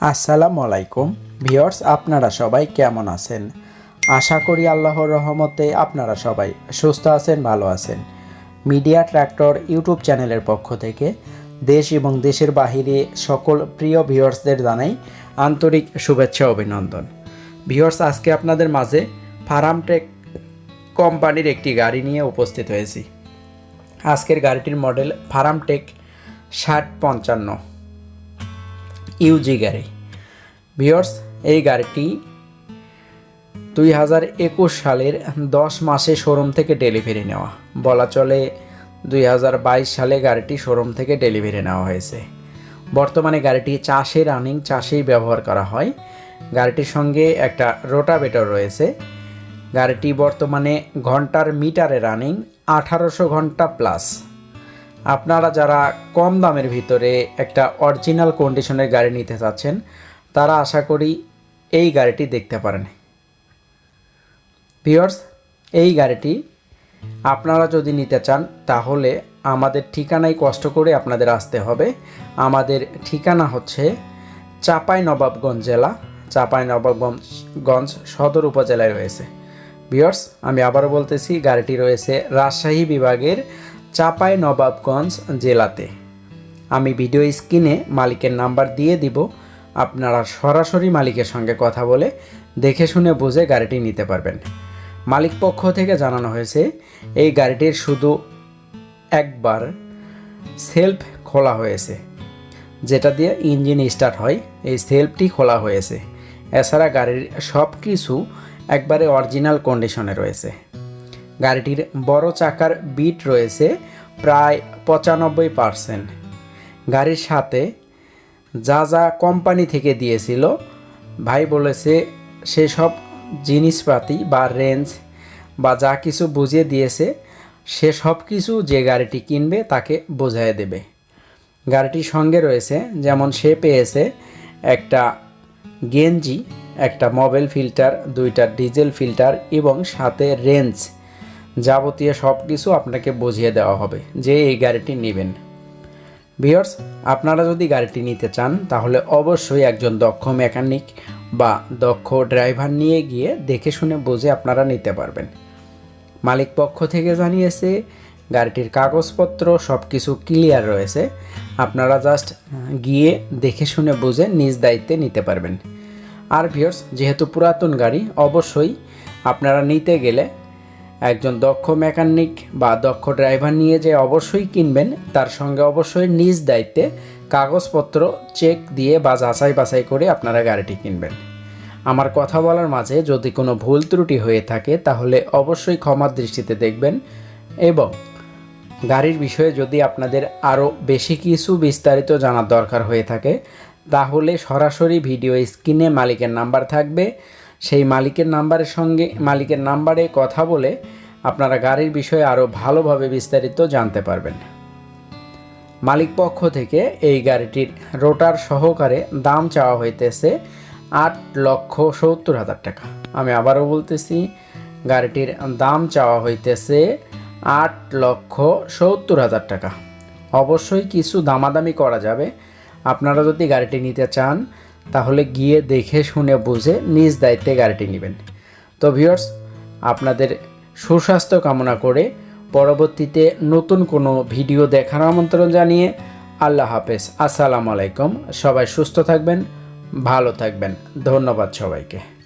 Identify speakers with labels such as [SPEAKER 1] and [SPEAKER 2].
[SPEAKER 1] আসসালামু আলাইকুম। ভিওর্স আপনারা সবাই কেমন আছেন? আশা করি আল্লাহর রহমতে আপনারা সবাই সুস্থ আছেন, ভালো আছেন। মিডিয়া ট্র্যাক্টর ইউটিউব চ্যানেলের পক্ষ থেকে দেশ এবং দেশের বাহিরে সকল প্রিয় ভিওর্সদের জানাই আন্তরিক শুভেচ্ছা, অভিনন্দন। ভিওর্স আজকে আপনাদের মাঝে ফার্মটেক কোম্পানির একটি গাড়ি নিয়ে উপস্থিত হয়েছি। আজকের গাড়িটির মডেল ফার্মটেক ষাট পঞ্চান্ন। ইউজি গাড়ি। ভিওর্স এই গাড়িটি দুই হাজার একুশ সালের দশ মাসে শোরুম থেকে ডেলিভারি নেওয়া। বলা চলে দুই হাজার বাইশ সালে গাড়িটি শোরুম থেকে ডেলিভারি নেওয়া হয়েছে। বর্তমানে গাড়িটি চাষে রানিং, চাষেই ব্যবহার করা হয়। গাড়িটির সঙ্গে একটা রোটাভেটর রয়েছে। গাড়িটি বর্তমানে ঘণ্টার মিটারে রানিং আঠারোশো ঘণ্টা প্লাস। আপনারা যারা কম দামের ভিতরে একটা অরিজিনাল কন্ডিশনের গাড়ি নিতে চাচ্ছেন, তারা আশা করি এই গাড়িটি দেখতে পারেন। ভিওর্স এই গাড়িটি আপনারা যদি নিতে চান, তাহলে আমাদের ঠিকানায় কষ্ট করে আপনাদের আসতে হবে। আমাদের ঠিকানা হচ্ছে চাপাই নবাবগঞ্জ জেলা চাপাই নবাবগঞ্জ সদর উপজেলায় রয়েছে। ভিওর্স আমি আবারও বলতেছি, গাড়িটি রয়েছে রাজশাহী বিভাগের চাপাই নবাবগঞ্জ জেলাতে। আমি ভিডিও স্ক্রিনে মালিকের নাম্বার দিয়ে দিব। আপনারা সরাসরি মালিকের সঙ্গে কথা বলে দেখে শুনে বুঝে গাড়িটি নিতে পারবেন। মালিক পক্ষ থেকে জানানো হয়েছে, এই গাড়িটির শুধু একবার সেলফ খোলা হয়েছে, যেটা দিয়ে ইঞ্জিন স্টার্ট হয়। এই সেলফটি খোলা হয়েছে। এছাড়া গাড়ির সব কিছু একবারে অরিজিনাল কন্ডিশনে রয়েছে। গাড়িটির বড় চাকার বিট রয়েছে প্রায় পঁচানব্বই পারসেন্ট। গাড়ির সাথে যা যা কোম্পানি থেকে দিয়েছিল, ভাই বলেছে সেসব জিনিসপাতি বা রেঞ্জ বা যা কিছু বুঝিয়ে দিয়েছে সে সব কিছু যে গাড়িটি কিনবে তাকে বোঝায় দেবে। গাড়িটির সঙ্গে রয়েছে যেমন সে পেয়েছে একটা গেঞ্জি, একটা মোবাইল ফিল্টার, দুইটা ডিজেল ফিল্টার এবং সাথে রেঞ্জ। যাবতীয় সব কিছু আপনাকে বুঝিয়ে দেওয়া হবে যে এই গাড়িটি নেবেন। ভিওর্স আপনারা যদি গাড়িটি নিতে চান, তাহলে অবশ্যই একজন দক্ষ মেকানিক বা দক্ষ ড্রাইভার নিয়ে গিয়ে দেখে শুনে বুঝে আপনারা নিতে পারবেন। মালিক পক্ষ থেকে জানিয়েছে, গাড়িটির কাগজপত্র সব কিছু ক্লিয়ার রয়েছে। আপনারা জাস্ট গিয়ে দেখে শুনে বুঝে নিজ দায়িত্বে নিতে পারবেন। আর ভিওর্স যেহেতু পুরাতন গাড়ি, অবশ্যই আপনারা নিতে গেলে একজন দক্ষ মেকানিক বা দক্ষ ড্রাইভার নিয়ে যে অবশ্যই কিনবেন, তার সঙ্গে অবশ্যই নিজ দায়িত্বে কাগজপত্র, চেক দিয়ে বা যাচাই বাছাই করে আপনারা গাড়িটি কিনবেন। আমার কথা বলার মাঝে যদি কোনো ভুল ত্রুটি হয়ে থাকে, তাহলে অবশ্যই ক্ষমার দৃষ্টিতে দেখবেন এবং গাড়ির বিষয়ে যদি আপনাদের আরও বেশি কিছু বিস্তারিত জানার দরকার হয়ে থাকে, তাহলে সরাসরি ভিডিও স্ক্রিনে মালিকের নাম্বার থাকবে। সেই মালিকের নাম্বারের সঙ্গে, মালিকের নাম্বারে কথা বলে আপনারা গাড়ির বিষয়ে আরও ভালোভাবে বিস্তারিত জানতে পারবেন। মালিক পক্ষ থেকে এই গাড়িটির রোটার সহকারে দাম চাওয়া হইতেছে আট লক্ষ সত্তর হাজার টাকা। আমি আবারও বলতেছি, গাড়িটির দাম চাওয়া হইতেছে আট লক্ষ সত্তর হাজার টাকা। অবশ্যই কিছু দামাদামি করা যাবে। আপনারা যদি গাড়িটি নিতে চান তাহলে গিয়ে দেখে শুনে বুঝে নিজ দায়িত্বে গাড়িটি নেবেন। তো ভিউয়ার্স আপনাদের সুস্বাস্থ্য কামনা করে পরবর্তীতে নতুন কোনো ভিডিও দেখার আমন্ত্রণ জানিয়ে আল্লাহ হাফেজ। আসসালামু আলাইকুম। সবাই সুস্থ থাকবেন, ভালো থাকবেন। ধন্যবাদ সবাইকে।